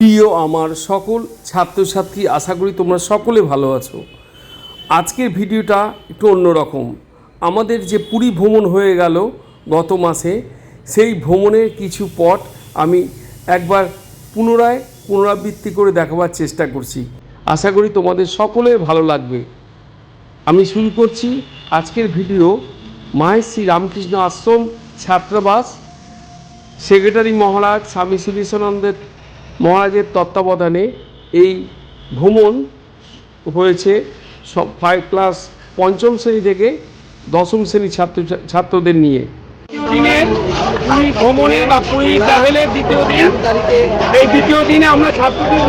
প্রিয় আমার সকল ছাত্রছাত্রী, আশা করি তোমরা সকলে ভালো আছো। আজকের ভিডিওটা একটু অন্যরকম। আমাদের যে পুরী ভ্রমণ হয়ে গেল গত মাসে, সেই ভ্রমণের কিছু পট আমি একবার পুনরায় পুনরাবৃত্তি করে দেখাবার চেষ্টা করছি। আশা করি তোমাদের সকলে ভালো লাগবে। আমি শুরু করছি আজকের ভিডিও মাহেশ্রী রামকৃষ্ণ আশ্রম ছাত্রাবাস। সেক্রেটারি মহারাজ স্বামী শিবেশানন্দের মহারাজের তত্ত্বাবধানে এই ভ্রমণ হয়েছে সব ফাইভ ক্লাস পঞ্চম শ্রেণি থেকে দশম শ্রেণি ছাত্র ছাত্রদের নিয়ে। বা দ্বিতীয় দিন, এই দ্বিতীয় দিনে আমরা ছাত্রদের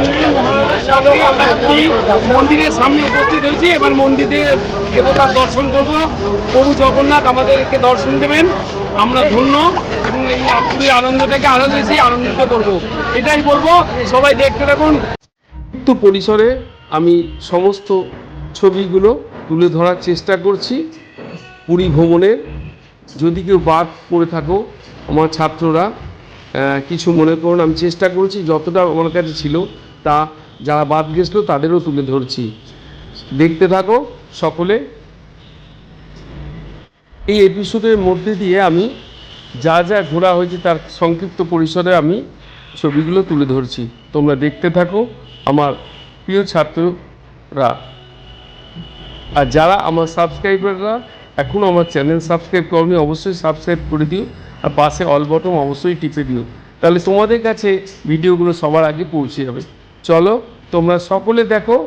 মন্দিরের সামনে হয়েছি। এবার দেবতার দর্শন করব। প্রভু জগন্নাথ আমাদেরকে দর্শন দেবেন। আমরা ধন্য। আনন্দ থেকে বেশি আনন্দিত করব। এটাই বলব সবাই দেখতে থাকুন। তো পরিসরে আমি সমস্ত ছবিগুলো তুলে ধরার চেষ্টা করছি পুরী ভ্রমণের। যদি কেউ বাদ পড়ে থাকো, আমার ছাত্ররা কিছু মনে করুন আমি চেষ্টা করছি, যতটা আমার কাছে ছিল, তা যারা বাদ গেছিল, তাদেরও তুলে ধরছি। দেখতে থাকো সকলে। এই এপিসোডের মধ্যে দিয়ে আমি যা যা ঘোরা হয়েছে তার সংক্ষিপ্ত পরিসরে আমি ছবিগুলো তুলে ধরছি। তোমরা দেখতে থাকো আমার প্রিয় ছাত্ররা। আর যারা আমার সাবস্ক্রাইবাররা এখনও আমার চ্যানেল সাবস্ক্রাইব করনি, অবশ্যই সাবস্ক্রাইব করে দিও আর পাশে অল বটম অবশ্যই টিপে দিও। তাহলে তোমাদের কাছে ভিডিওগুলো সবার আগে পৌঁছে যাবে। চলো তোমরা সকলে দেখো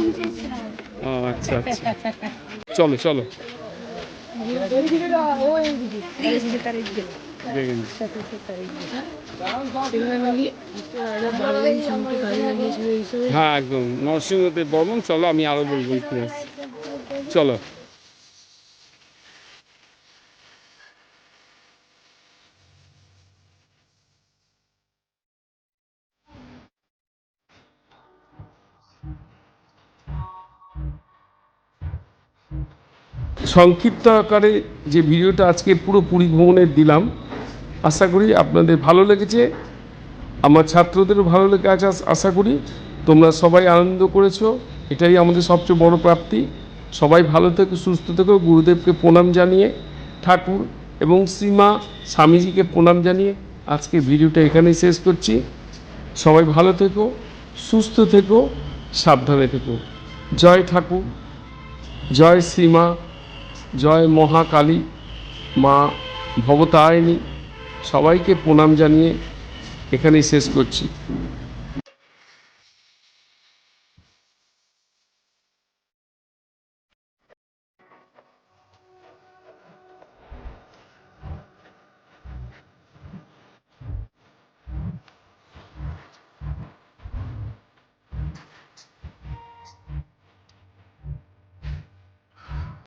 উঠেছিলাম আচ্ছা আচ্ছা চলো চলো হ্যাঁ একদম। নরসিংহদেব বর্মন চলো আমি আরও বলব চলো। সংক্ষিপ্ত আকারে যে ভিডিওটা আজকে পুরো পুরী ভ্রমণের দিলাম, আশা করি আপনাদের ভালো লেগেছে। আমার ছাত্রদেরও ভালো লেগে আছে, আশা করি। তোমরা সবাই আনন্দ করেছ, এটাই আমাদের সবচেয়ে বড় প্রাপ্তি। সবাই ভালো থেকো, সুস্থ থেকো, গুরুদেবকে প্রণাম জানিয়ে, ঠাকুর এবং শ্রীমা স্বামীজিকে প্রণাম জানিয়ে আজকে ভিডিওটা এখানেই শেষ করছি। সবাই ভালো থেকো, সুস্থ থেকো, সাবধানে থেকো। জয় ঠাকুর, জয় শ্রীমা। জয় মহাকালী মা ভবতারিণী সবাইকে প্রণাম জানিয়ে এখানেই শেষ করছি।